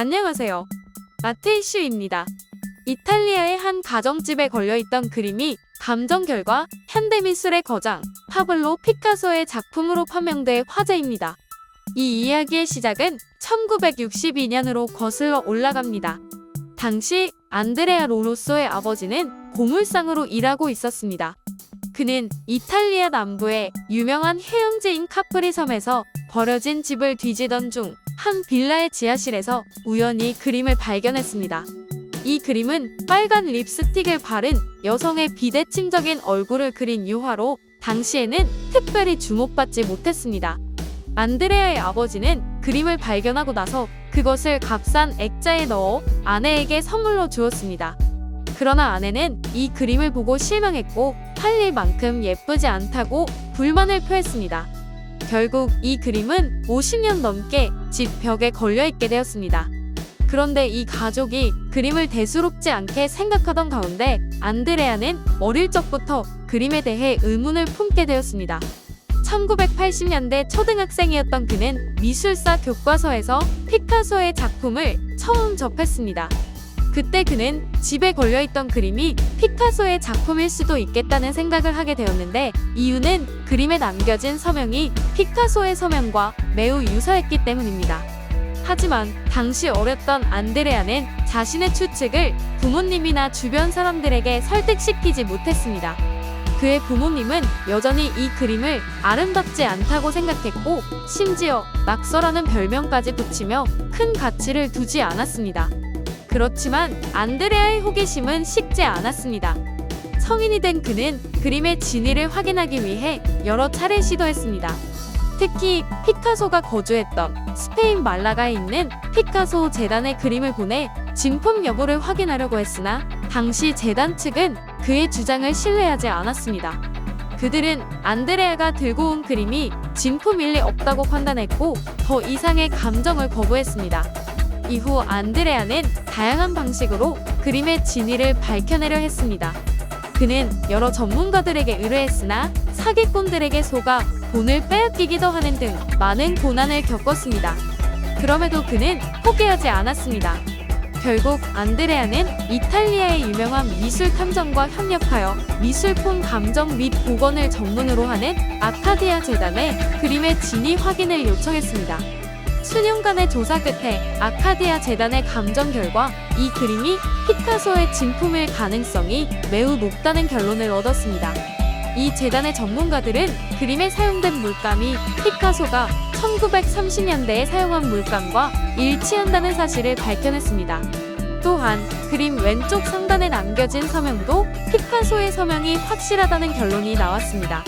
안녕하세요. 마테이슈입니다. 이탈리아의 한 가정집에 걸려있던 그림이 감정 결과 현대미술의 거장 파블로 피카소의 작품으로 판명돼 화제입니다. 이 이야기의 시작은 1962년으로 거슬러 올라갑니다. 당시 안드레아 로로소의 아버지는 보물상으로 일하고 있었습니다. 그는 이탈리아 남부의 유명한 해영지인 카프리 섬에서 버려진 집을 뒤지던 중 한 빌라의 지하실에서 우연히 그림을 발견했습니다. 이 그림은 빨간 립스틱을 바른 여성의 비대칭적인 얼굴을 그린 유화로 당시에는 특별히 주목받지 못했습니다. 안드레아의 아버지는 그림을 발견하고 나서 그것을 값싼 액자에 넣어 아내에게 선물로 주었습니다. 그러나 아내는 이 그림을 보고 실망했고 팔릴 만큼 예쁘지 않다고 불만을 표했습니다. 결국 이 그림은 50년 넘게 집 벽에 걸려 있게 되었습니다. 그런데 이 가족이 그림을 대수롭지 않게 생각하던 가운데 안드레아는 어릴 적부터 그림에 대해 의문을 품게 되었습니다. 1980년대 초등학생이었던 그는 미술사 교과서에서 피카소의 작품을 처음 접했습니다. 그때 그는 집에 걸려있던 그림이 피카소의 작품일 수도 있겠다는 생각을 하게 되었는데 이유는 그림에 남겨진 서명이 피카소의 서명과 매우 유사했기 때문입니다. 하지만 당시 어렸던 안드레아는 자신의 추측을 부모님이나 주변 사람들에게 설득시키지 못했습니다. 그의 부모님은 여전히 이 그림을 아름답지 않다고 생각했고 심지어 낙서라는 별명까지 붙이며 큰 가치를 두지 않았습니다. 그렇지만 안드레아의 호기심은 식지 않았습니다. 성인이 된 그는 그림의 진위를 확인하기 위해 여러 차례 시도했습니다. 특히 피카소가 거주했던 스페인 말라가에 있는 피카소 재단의 그림을 보내 진품 여부를 확인하려고 했으나 당시 재단 측은 그의 주장을 신뢰하지 않았습니다. 그들은 안드레아가 들고 온 그림이 진품일 리 없다고 판단했고 더 이상의 감정을 거부했습니다. 이후 안드레아는 다양한 방식으로 그림의 진위를 밝혀내려 했습니다. 그는 여러 전문가들에게 의뢰했으나 사기꾼들에게 속아 돈을 빼앗기기도 하는 등 많은 고난을 겪었습니다. 그럼에도 그는 포기하지 않았습니다. 결국 안드레아는 이탈리아의 유명한 미술 탐정과 협력하여 미술품 감정 및 복원을 전문으로 하는 아카디아 재단에 그림의 진위 확인을 요청했습니다. 수년간의 조사 끝에 아카디아 재단의 감정 결과 이 그림이 피카소의 진품일 가능성이 매우 높다는 결론을 얻었습니다. 이 재단의 전문가들은 그림에 사용된 물감이 피카소가 1930년대에 사용한 물감과 일치한다는 사실을 밝혀냈습니다. 또한 그림 왼쪽 상단에 남겨진 서명도 피카소의 서명이 확실하다는 결론이 나왔습니다.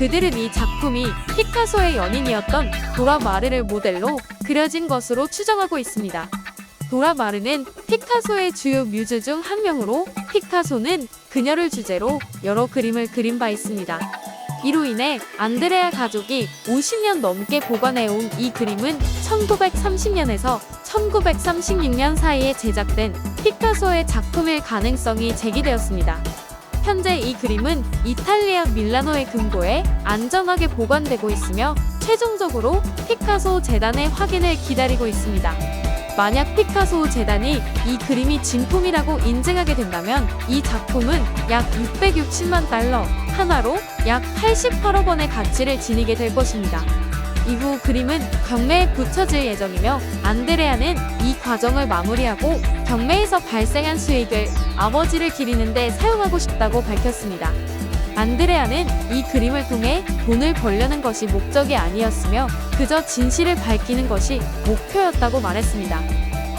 그들은 이 작품이 피카소의 연인이었던 도라 마르를 모델로 그려진 것으로 추정하고 있습니다. 도라 마르는 피카소의 주요 뮤즈 중 한 명으로 피카소는 그녀를 주제로 여러 그림을 그린 바 있습니다. 이로 인해 안드레아 가족이 50년 넘게 보관해온 이 그림은 1930년에서 1936년 사이에 제작된 피카소의 작품일 가능성이 제기되었습니다. 현재 이 그림은 이탈리아 밀라노의 금고에 안전하게 보관되고 있으며 최종적으로 피카소 재단의 확인을 기다리고 있습니다. 만약 피카소 재단이 이 그림이 진품이라고 인증하게 된다면 이 작품은 약 660만 달러, 하나로 약 88억 원의 가치를 지니게 될 것입니다. 이후 그림은 경매에 붙여질 예정이며 안드레아는 이 과정을 마무리하고 경매에서 발생한 수익을 아버지를 기리는데 사용하고 싶다고 밝혔습니다. 안드레아는 이 그림을 통해 돈을 벌려는 것이 목적이 아니었으며 그저 진실을 밝히는 것이 목표였다고 말했습니다.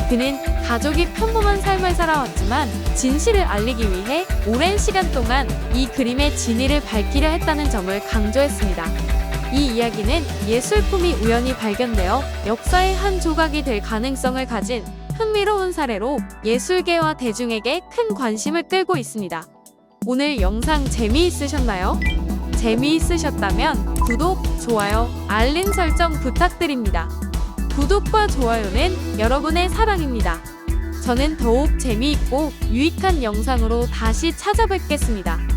그는 가족이 평범한 삶을 살아왔지만 진실을 알리기 위해 오랜 시간 동안 이 그림의 진위를 밝히려 했다는 점을 강조했습니다. 이 이야기는 예술 품이 우연히 발견되어 역사의 한 조각이 될 가능성을 가진 흥미로운 사례로 예술계와 대중에게 큰 관심을 끌고 있습니다. 오늘 영상 재미있으셨나요? 재미있으셨다면 구독, 좋아요, 알림 설정 부탁드립니다. 구독과 좋아요는 여러분의 사랑입니다. 저는 더욱 재미있고 유익한 영상으로 다시 찾아뵙겠습니다.